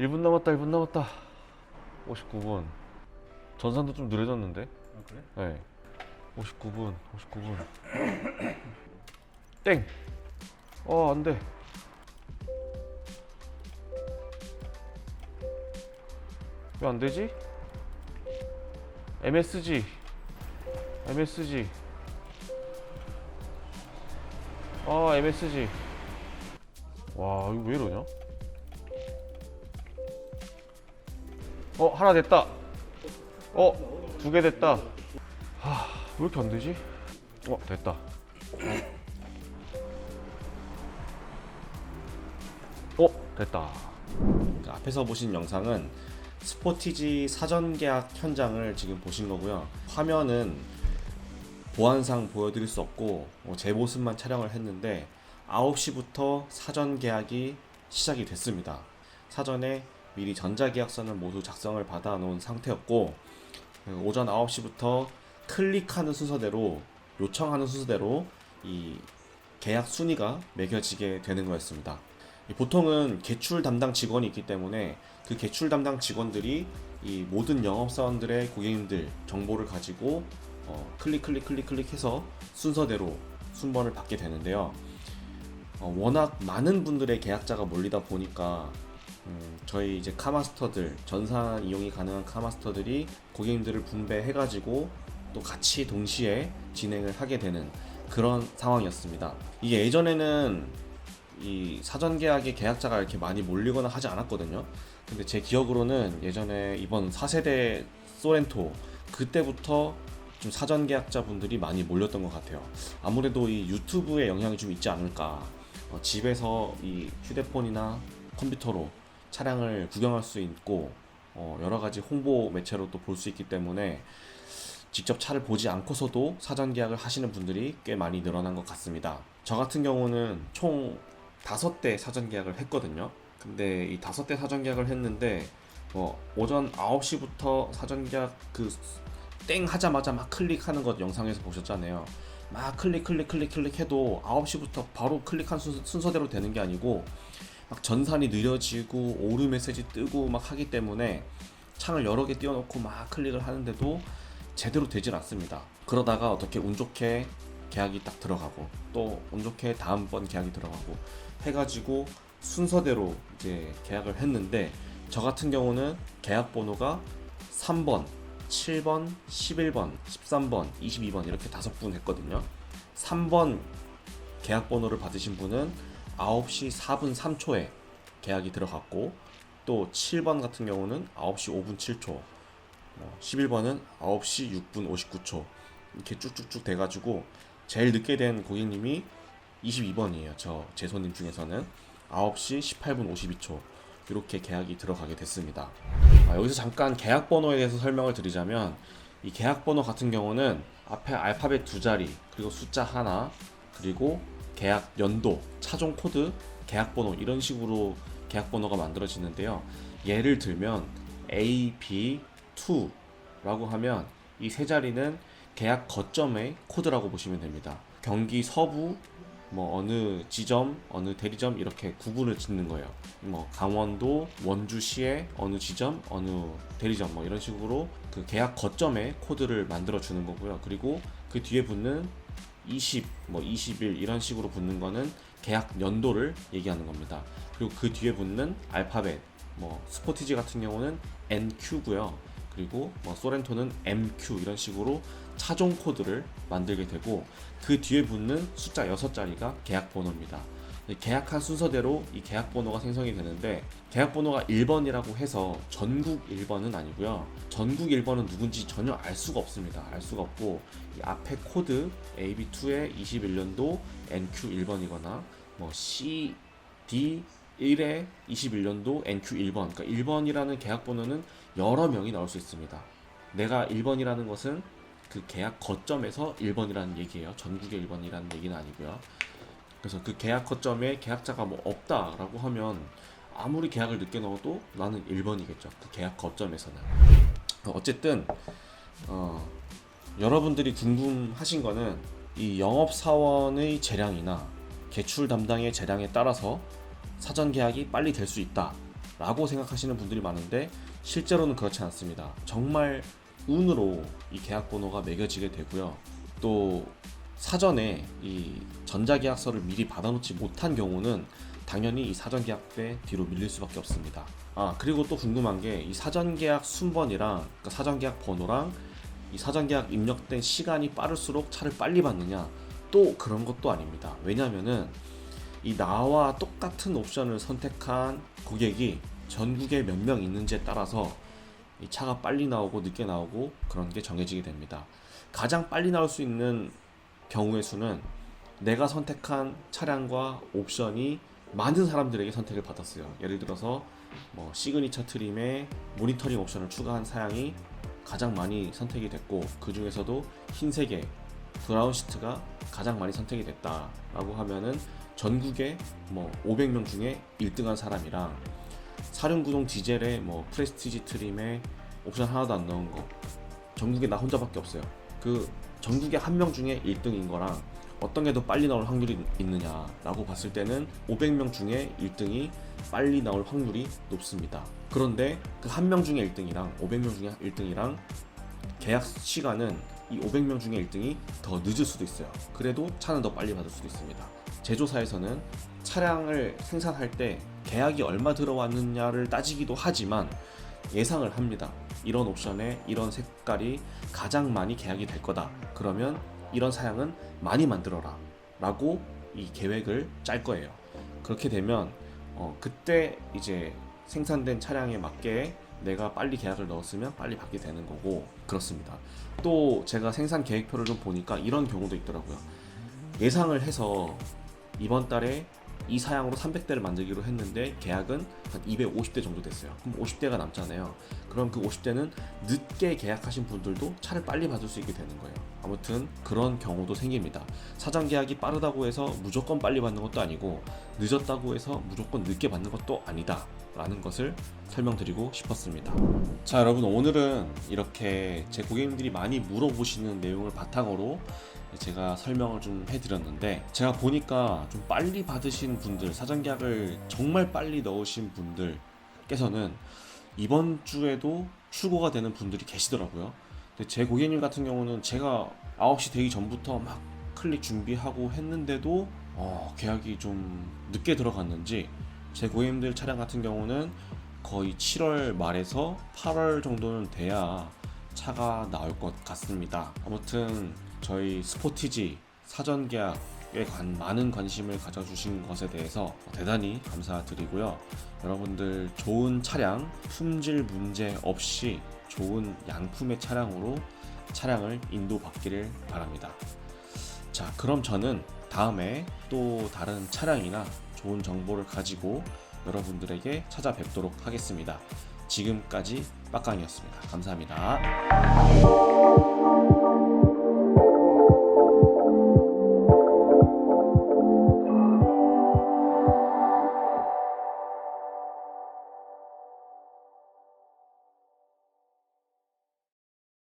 1분 남았다 1분 남았다. 59분. 전산도 좀 느려졌는데? 아 그래? 네. 59분 59분. 땡! 어 안돼. 왜 안되지? MSG MSG 아 MSG 와 이거 왜 이러냐? 어 하나 됐다 어 두 개 됐다 하, 왜 이렇게 안 되지? 어, 됐다. 어, 됐다. 그 앞에서 보신 영상은 스포티지 사전 계약 현장을 지금 보신 거고요. 화면은 보안상 보여드릴 수 없고 어, 제 모습만 촬영을 했는데 9시부터 사전 계약이 시작이 됐습니다. 사전에 미리 전자계약서는 모두 작성을 받아 놓은 상태였고 그 오전 9시부터 클릭하는 순서대로 요청하는 순서대로 이 계약 순위가 매겨지게 되는 거였습니다. 이 보통은 개출 담당 직원이 있기 때문에 그 개출 담당 직원들이 이 모든 영업사원들의 고객님들 정보를 가지고 어, 클릭 클릭 클릭 클릭해서 순서대로 순번을 받게 되는데요. 어, 워낙 많은 분들의 계약자가 몰리다 보니까 음, 저희 이제 카마스터들 전산 이용이 가능한 카마스터들이 고객님들을 분배해가지고 또 같이 동시에 진행을 하게 되는 그런 상황이었습니다. 이게 예전에는 이 사전 계약에 계약자가 이렇게 많이 몰리거나 하지 않았거든요. 근데 제 기억으로는 예전에 이번 4세대 소렌토 그때부터 좀 사전 계약자 분들이 많이 몰렸던 것 같아요. 아무래도 이 유튜브의 영향이 좀 있지 않을까. 어, 집에서 이 휴대폰이나 컴퓨터로 차량을 구경할 수 있고 어, 여러 가지 홍보 매체로 또 볼 수 있기 때문에 직접 차를 보지 않고서도 사전 계약을 하시는 분들이 꽤 많이 늘어난 것 같습니다. 저 같은 경우는 총 다섯 대 사전 계약을 했거든요. 근데 이 다섯 대 사전 계약을 했는데 뭐 오전 9시부터 사전 계약 그 땡 하자마자 막 클릭하는 것 영상에서 보셨잖아요. 막 클릭 클릭 클릭 클릭 해도 9시부터 바로 클릭한 순서, 순서대로 되는 게 아니고 막 전산이 느려지고 오류 메시지 뜨고 막 하기 때문에 창을 여러 개 띄워놓고 막 클릭을 하는데도 제대로 되질 않습니다. 그러다가 어떻게 운 좋게 계약이 딱 들어가고 또 운 좋게 다음번 계약이 들어가고 해가지고 순서대로 이제 계약을 했는데 저 같은 경우는 계약 번호가 3번, 7번, 11번, 13번, 22번 이렇게 다섯 분 했거든요. 3번 계약 번호를 받으신 분은 9시 4분 3초에 계약이 들어갔고 또 7번 같은 경우는 9시 5분 7초 어, 11번은 9시 6분 59초 이렇게 쭉쭉쭉 돼가지고 제일 늦게 된 고객님이 22번이에요. 저 제 손님 중에서는 9시 18분 52초 이렇게 계약이 들어가게 됐습니다. 아, 여기서 잠깐 계약 번호에 대해서 설명을 드리자면 이 계약 번호 같은 경우는 앞에 알파벳 두 자리 그리고 숫자 하나 그리고 계약 연도, 차종 코드, 계약 번호 이런 식으로 계약 번호가 만들어지는데요. 예를 들면 AB2라고 하면 이 세 자리는 계약 거점의 코드라고 보시면 됩니다. 경기 서부 뭐 어느 지점, 어느 대리점 이렇게 구분을 짓는 거예요. 뭐 강원도, 원주시의 어느 지점, 어느 대리점 뭐 이런 식으로 그 계약 거점의 코드를 만들어 주는 거고요. 그리고 그 뒤에 붙는 20, 뭐21 이런 식으로 붙는 거는 계약 연도를 얘기하는 겁니다. 그리고 그 뒤에 붙는 알파벳, 뭐 스포티지 같은 경우는 NQ고요. 그리고 뭐 소렌토는 MQ 이런 식으로 차종 코드를 만들게 되고 그 뒤에 붙는 숫자 6자리가 계약 번호입니다. 계약한 순서대로 이 계약 번호가 생성이 되는데 계약 번호가 1번이라고 해서 전국 1번은 아니고요. 전국 1번은 누군지 전혀 알 수가 없습니다. 알 수가 없고 이 앞에 코드 AB2의 21년도 NQ1번이거나 뭐 CD 1의 21년도 NQ1번 그러니까 1번이라는 계약 번호는 여러 명이 나올 수 있습니다. 내가 1번이라는 것은 그 계약 거점에서 1번이라는 얘기예요. 전국의 1번이라는 얘기는 아니고요. 그래서 그 계약 거점에 계약자가 뭐 없다라고 하면 아무리 계약을 늦게 넣어도 나는 1번이겠죠. 그 계약 거점에서는. 어쨌든 어, 여러분들이 궁금하신 거는 이 영업 사원의 재량이나 개출 담당의 재량에 따라서 사전 계약이 빨리 될 수 있다. 라고 생각하시는 분들이 많은데 실제로는 그렇지 않습니다. 정말 운으로 이 계약 번호가 매겨지게 되고요. 또 사전에 이 전자계약서를 미리 받아놓지 못한 경우는 당연히 이 사전계약 때 뒤로 밀릴 수밖에 없습니다. 아 그리고 또 궁금한 게 이 사전계약 순번이랑 그러니까 사전계약 번호랑 이 사전계약 입력된 시간이 빠를수록 차를 빨리 받느냐 또 그런 것도 아닙니다. 왜냐면은 이 나와 똑같은 옵션을 선택한 고객이 전국에 몇 명 있는지에 따라서 이 차가 빨리 나오고 늦게 나오고 그런 게 정해지게 됩니다. 가장 빨리 나올 수 있는 경우의 수는 내가 선택한 차량과 옵션이 많은 사람들에게 선택을 받았어요. 예를 들어서 뭐 시그니처 트림에 모니터링 옵션을 추가한 사양이 가장 많이 선택이 됐고 그 중에서도 흰색의 브라운 시트가 가장 많이 선택이 됐다라고 하면은 전국에 뭐 500명 중에 1등한 사람이랑 사륜구동 디젤의 뭐 프레스티지 트림에 옵션 하나도 안 넣은 거 전국에 나 혼자밖에 없어요. 그 전국에 한 명 중에 1등인 거랑 어떤 게 더 빨리 나올 확률이 있느냐라고 봤을 때는 500명 중에 1등이 빨리 나올 확률이 높습니다. 그런데 그 한 명 중에 1등이랑 500명 중에 1등이랑 계약 시간은 이 500명 중에 1등이 더 늦을 수도 있어요. 그래도 차는 더 빨리 받을 수도 있습니다. 제조사에서는 차량을 생산할 때 계약이 얼마 들어왔느냐를 따지기도 하지만 예상을 합니다. 이런 옵션에 이런 색깔이 가장 많이 계약이 될 거다. 그러면 이런 사양은 많이 만들어라. 라고 이 계획을 짤 거예요. 그렇게 되면 어, 그때 이제 생산된 차량에 맞게 내가 빨리 계약을 넣었으면 빨리 받게 되는 거고 그렇습니다. 또 제가 생산 계획표를 좀 보니까 이런 경우도 있더라고요. 예상을 해서 이번 달에 이 사양으로 300대를 만들기로 했는데 계약은 한 250대 정도 됐어요. 그럼 50대가 남잖아요. 그럼 그 50대는 늦게 계약하신 분들도 차를 빨리 받을 수 있게 되는 거예요. 아무튼 그런 경우도 생깁니다. 사전 계약이 빠르다고 해서 무조건 빨리 받는 것도 아니고 늦었다고 해서 무조건 늦게 받는 것도 아니다. 라는 것을 설명드리고 싶었습니다. 자, 여러분 오늘은 이렇게 제 고객님들이 많이 물어보시는 내용을 바탕으로 제가 설명을 좀 해드렸는데 제가 보니까 좀 빨리 받으신 분들 사전 계약을 정말 빨리 넣으신 분들께서는 이번 주에도 출고가 되는 분들이 계시더라고요. 근데 제 고객님 같은 경우는 제가 9시 되기 전부터 막 클릭 준비하고 했는데도 어, 계약이 좀 늦게 들어갔는지 제 고객님들 차량 같은 경우는 거의 7월 말에서 8월 정도는 돼야 차가 나올 것 같습니다. 아무튼 저희 스포티지 사전 계약에 관, 많은 관심을 가져주신 것에 대해서 대단히 감사드리고요. 여러분들 좋은 차량, 품질 문제 없이 좋은 양품의 차량으로 차량을 인도받기를 바랍니다. 자, 그럼 저는 다음에 또 다른 차량이나 좋은 정보를 가지고 여러분들에게 찾아뵙도록 하겠습니다. 지금까지 빡강이었습니다. 감사합니다.